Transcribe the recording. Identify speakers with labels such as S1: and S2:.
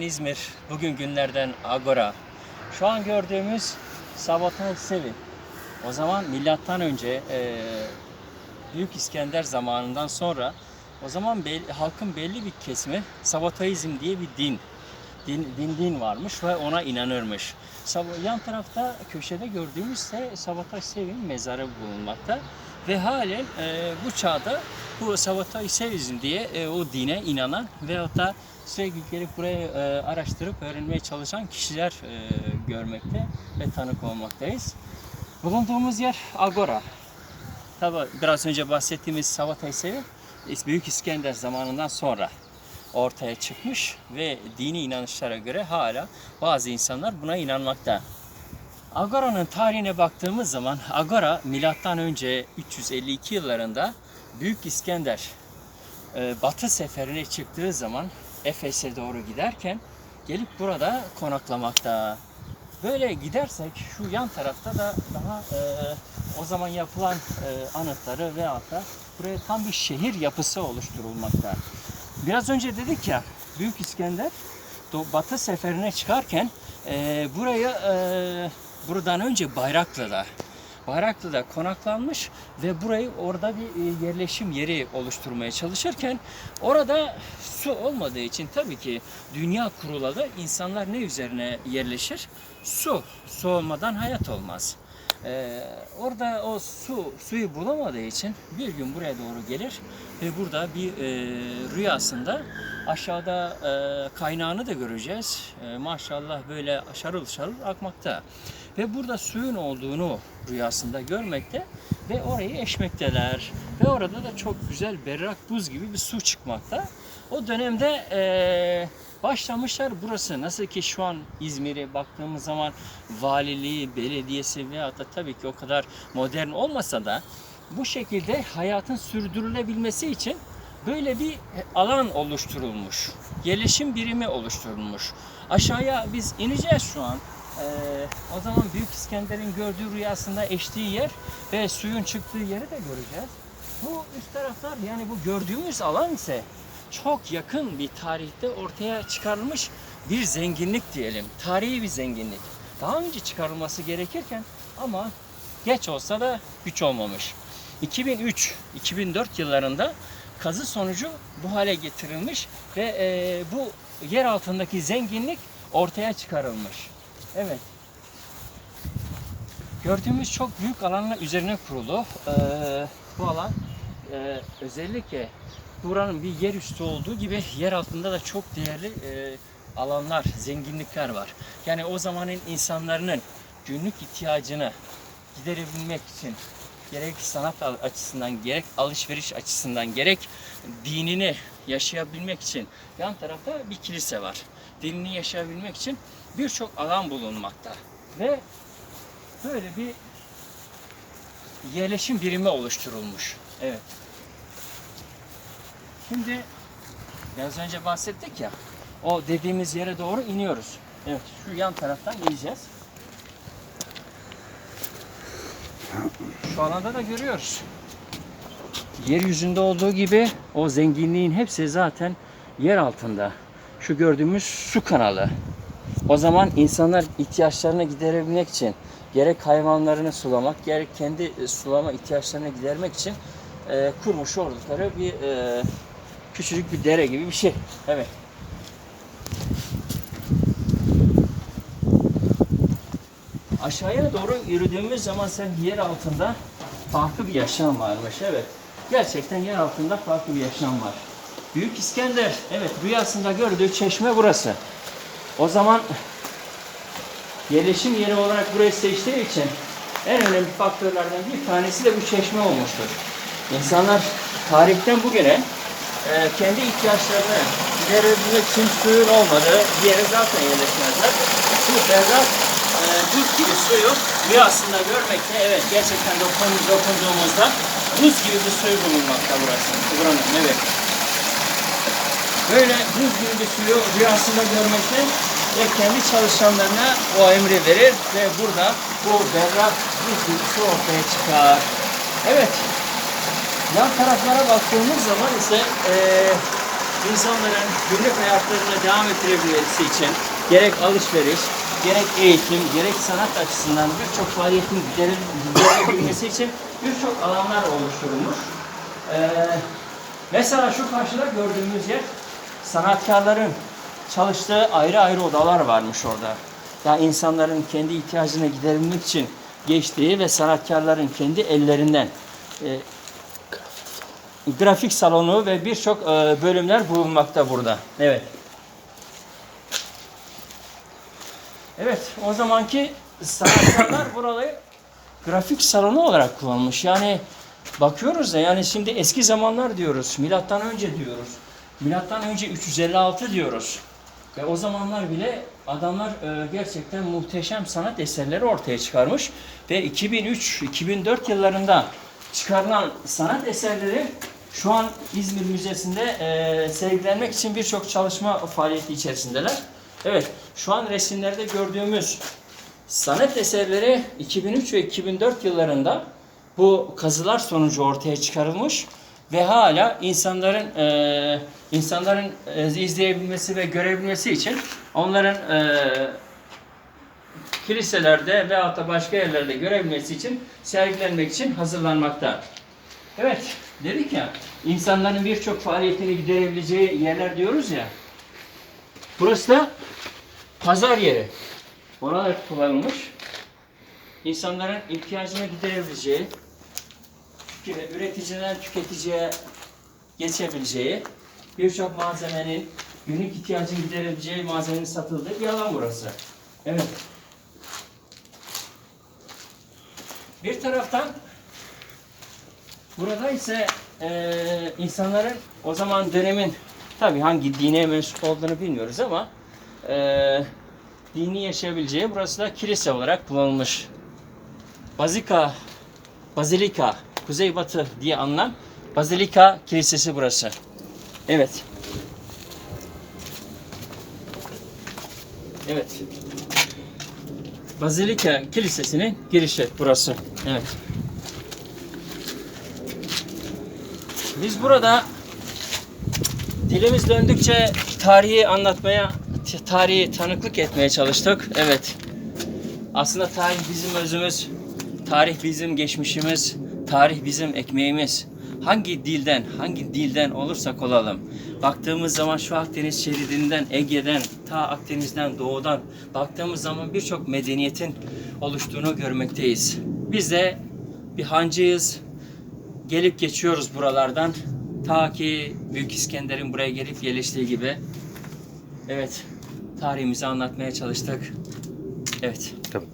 S1: İzmir, bugün günlerden Agora. Şu an gördüğümüz Sabotaj Sevi. O zaman milattan önce e, Büyük İskender zamanından sonra o zaman bel- halkın belli bir kesimi Sabotajizm diye bir din, din, din, din varmış ve ona inanırmış. Yan tarafta köşede gördüğümüz ise Sabotaj Sevi'nin mezarı bulunmakta. Ve halen e, bu çağda bu Sabotaj Sevizm diye e, o dine inanan veyahut da sürekli gelip buraya e, araştırıp öğrenmeye çalışan kişiler e, görmekte ve tanık olmaktayız. Bulunduğumuz yer Agora. Tabi biraz önce bahsettiğimiz Sabotaj Sevi Büyük İskender zamanından sonra ortaya çıkmış ve dini inanışlara göre hala bazı insanlar buna inanmakta. Agora'nın tarihine baktığımız zaman Agora milattan önce 352 yıllarında Büyük İskender e, Batı seferine çıktığı zaman Efes'e doğru giderken gelip burada konaklamakta. Böyle gidersek şu yan tarafta da daha e, o zaman yapılan e, anıtları veyahut da buraya tam bir şehir yapısı oluşturulmakta. Biraz önce dedik ya Büyük İskender Batı seferine çıkarken e, buraya e, buradan önce Bayraklı'da Bayraklı'da konaklanmış ve burayı orada bir e, yerleşim yeri oluşturmaya çalışırken orada su olmadığı için tabii ki dünya kuruladı. İnsanlar ne üzerine yerleşir? Su. Su olmadan hayat olmaz. Ee, orada o su suyu bulamadığı için bir gün buraya doğru gelir ve burada bir e, rüyasında aşağıda e, kaynağını da göreceğiz. E, maşallah böyle şarıl şarıl akmakta. Ve burada suyun olduğunu rüyasında görmekte ve orayı eşmekteler. Ve orada da çok güzel berrak buz gibi bir su çıkmakta. O dönemde e, başlamışlar burası nasıl ki şu an İzmir'e baktığımız zaman valiliği, belediyesi veyahut da tabii ki o kadar modern olmasa da bu şekilde hayatın sürdürülebilmesi için böyle bir alan oluşturulmuş. Yerleşim birimi oluşturulmuş. Aşağıya biz ineceğiz şu an. Ee, o zaman Büyük İskender'in gördüğü rüyasında eştiği yer ve suyun çıktığı yeri de göreceğiz. Bu üst taraflar yani bu gördüğümüz alan ise çok yakın bir tarihte ortaya çıkarılmış bir zenginlik diyelim. Tarihi bir zenginlik. Daha önce çıkarılması gerekirken ama geç olsa da güç olmamış. 2003-2004 yıllarında kazı sonucu bu hale getirilmiş ve e, bu yer altındaki zenginlik ortaya çıkarılmış. Evet. Gördüğümüz çok büyük alanlar üzerine kurulu. Ee, bu alan e, özellikle buranın bir yer üstü olduğu gibi yer altında da çok değerli e, alanlar, zenginlikler var. Yani o zamanın insanların günlük ihtiyacını giderebilmek için gerek sanat açısından, gerek alışveriş açısından, gerek dinini yaşayabilmek için yan tarafta bir kilise var. Dinini yaşayabilmek için birçok alan bulunmakta. Ve böyle bir yerleşim birimi oluşturulmuş. Evet. Şimdi biraz önce bahsettik ya. O dediğimiz yere doğru iniyoruz. Evet, şu yan taraftan ineceğiz. Şu alanda da görüyoruz. Yeryüzünde olduğu gibi o zenginliğin hepsi zaten yer altında. Şu gördüğümüz su kanalı. O zaman insanlar ihtiyaçlarını giderebilmek için gerek hayvanlarını sulamak gerek kendi e, sulama ihtiyaçlarını gidermek için e, kurmuş oldukları bir e, küçücük bir dere gibi bir şey. Evet. Aşağıya doğru yürüdüğümüz zaman sen yer altında farklı bir yaşam varmış. Evet. Gerçekten yer altında farklı bir yaşam var. Büyük İskender, evet rüyasında gördüğü çeşme burası. O zaman yerleşim yeri olarak burayı seçtiği için en önemli faktörlerden bir tanesi de bu çeşme olmuştur. İnsanlar tarihten bugüne e, kendi ihtiyaçlarını giderebilmek için suyun olmadığı bir yere zaten yerleşmezler. Bu berrak e, buz gibi suyu rüyasında görmekte evet gerçekten dokun, dokunduğumuzda buz gibi bir suyu bulunmakta burası. Buranın evet. Böyle buz gibi bir suyu rüyasında görmekte ve kendi çalışanlarına o emri verir ve burada bu berrak buz gibi su ortaya çıkar. Evet. Yan taraflara baktığımız zaman ise eee insanların günlük hayatlarını devam ettirebilmesi için gerek alışveriş, gerek eğitim, gerek sanat açısından birçok faaliyetin giderebilmesi için birçok alanlar oluşturulmuş. Ee, mesela şu karşıda gördüğümüz yer sanatkarların çalıştığı ayrı ayrı odalar varmış orada. Ya insanların kendi ihtiyacını giderilmek için geçtiği ve sanatkarların kendi ellerinden e, grafik salonu ve birçok e, bölümler bulunmakta burada. Evet. Evet, o zamanki sanatkarlar burayı grafik salonu olarak kullanmış. Yani bakıyoruz da yani şimdi eski zamanlar diyoruz. Milattan önce diyoruz. Milattan önce 356 diyoruz. Ve o zamanlar bile adamlar e, gerçekten muhteşem sanat eserleri ortaya çıkarmış. Ve 2003-2004 yıllarında çıkarılan sanat eserleri şu an İzmir Müzesi'nde e, sergilenmek için birçok çalışma faaliyeti içerisindeler. Evet, şu an resimlerde gördüğümüz sanat eserleri 2003 ve 2004 yıllarında bu kazılar sonucu ortaya çıkarılmış ve hala insanların e, insanların e, izleyebilmesi ve görebilmesi için onların e, kiliselerde veyahut da başka yerlerde görebilmesi için sergilenmek için hazırlanmakta. Evet, dedik ya insanların birçok faaliyetini giderebileceği yerler diyoruz ya. Burası da pazar yeri olarak kullanılmış. İnsanların ihtiyacını giderebileceği, üreticiden tüketiciye geçebileceği, birçok malzemenin günlük ihtiyacını giderebileceği malzemenin satıldığı bir alan burası. Evet. Bir taraftan burada ise eee, insanların o zaman dönemin tabii hangi dine mensup olduğunu bilmiyoruz ama eee dini yaşayabileceği burası da kilise olarak kullanılmış. Bazika, Bazilika, Kuzeybatı diye anılan Bazilika Kilisesi burası. Evet. Evet. Bazilika Kilisesi'nin girişi burası. Evet. Biz burada dilimiz döndükçe tarihi anlatmaya, tarihi tanıklık etmeye çalıştık. Evet. Aslında tarih bizim özümüz, tarih bizim geçmişimiz, tarih bizim ekmeğimiz. Hangi dilden, hangi dilden olursak olalım. Baktığımız zaman şu Akdeniz şeridinden, Ege'den, ta Akdeniz'den, doğudan baktığımız zaman birçok medeniyetin oluştuğunu görmekteyiz. Biz de bir hancıyız, gelip geçiyoruz buralardan. Ta ki Büyük İskender'in buraya gelip yerleştiği gibi. Evet, tarihimizi anlatmaya çalıştık. Evet.
S2: Tabii.